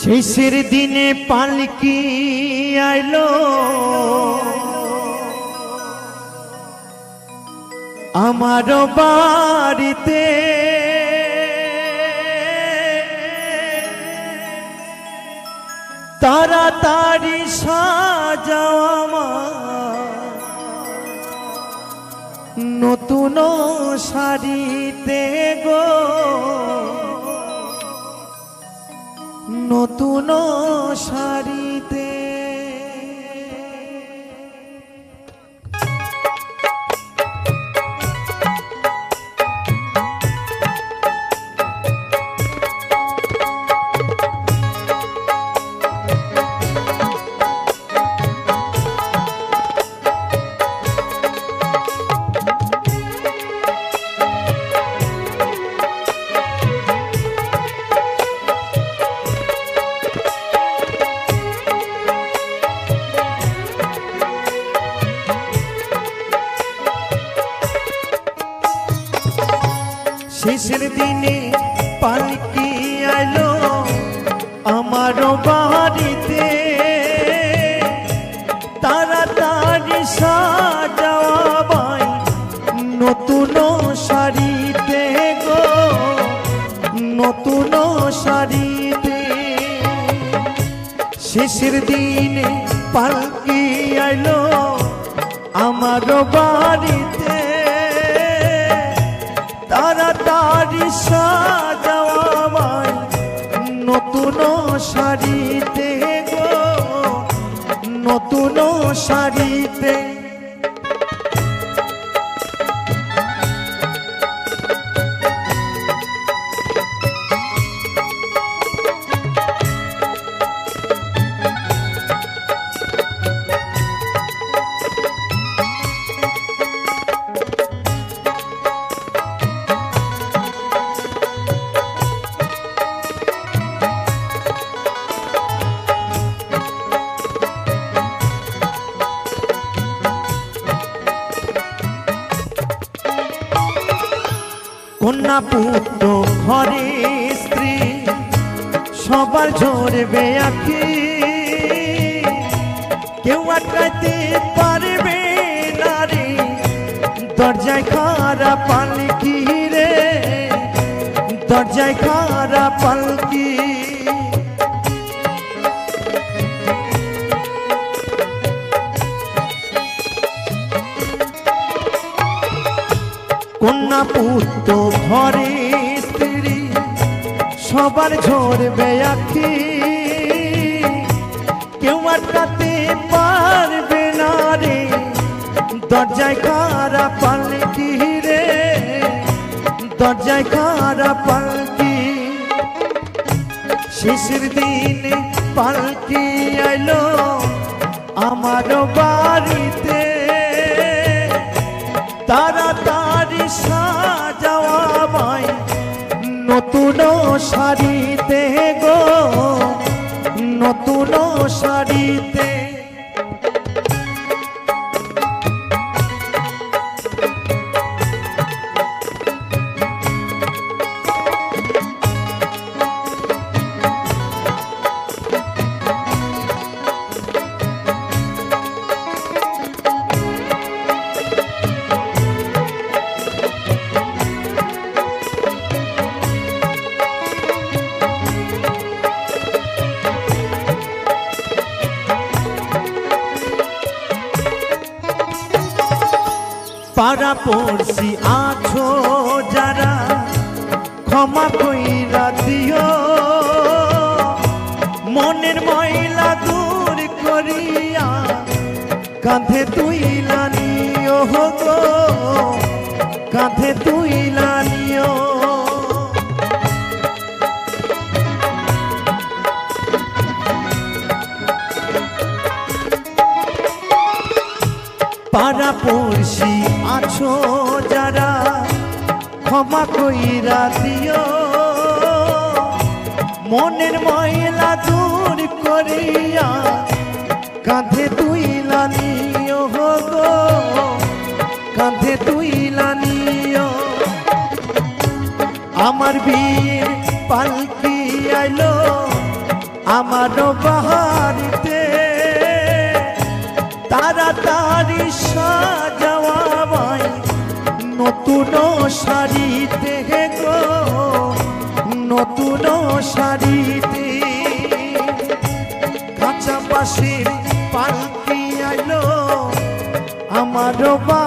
শেষের দিনে পালকি আইলো। আমার বাড়িতে তাড়াতাড়ি সাজাও আমার। নতুন শাড়িতে গো। নতুন শাড়িতে শেষের দিনে পালকি আইলো? আমার বাড়িতে তাড়াতাড়ি সাজাবাই, নতুন শাড়িতে গো, নতুন শাড়িতে। শেষের দিনে পালকি আইলো? আমার বাড়িতে তাড়াতাড়ি সাজাওয়ায় নতুন শাড়িতে গো নতুন শাড়িতে কন্যা পুত্র, ঘরে স্ত্রী, সবার ঝরবে আঁকি কেউ আটকাইতে পারবে না রে, দরজায় খারা পালকি রে, দরজায় খারা পালকি কন্যা পুত্র ঘরে স্ত্রী, সবার ঝরবে আখি। কেউ আটকাতে পারবে না রে, দরজায় খারা পালকি রে, দরজায় খারা পালকি। শেষের দিনে পালকি আইলো আমার বাড়িতে তাড়াতাড়ি মাই। নতুন শাড়িতে গো নতুন শাড়িতে পাড়া পড়ছি আছো যারা, ক্ষমা কইরা দিও। মনের ময়লা দূর করিয়া কাঁধে তুইলা নিও গো কাঁধে তুইলা নিও। পাড়া পড়শি আছো যারা ক্ষমা কইরা দিও। মনের ময়লা দূর করিয়া কাঁধে তুইলা নিও গো। কাঁধে তুইলা নিও। আমার বীর পালকি আইলো আমার বাহারিতে। তাড়াতাড়ি সাজাওয়াই নতুন শাড়িতে গো নতুন শাড়িতে। কাঁচা পাশে পাল্টি আইলো আমারও বাড়িতে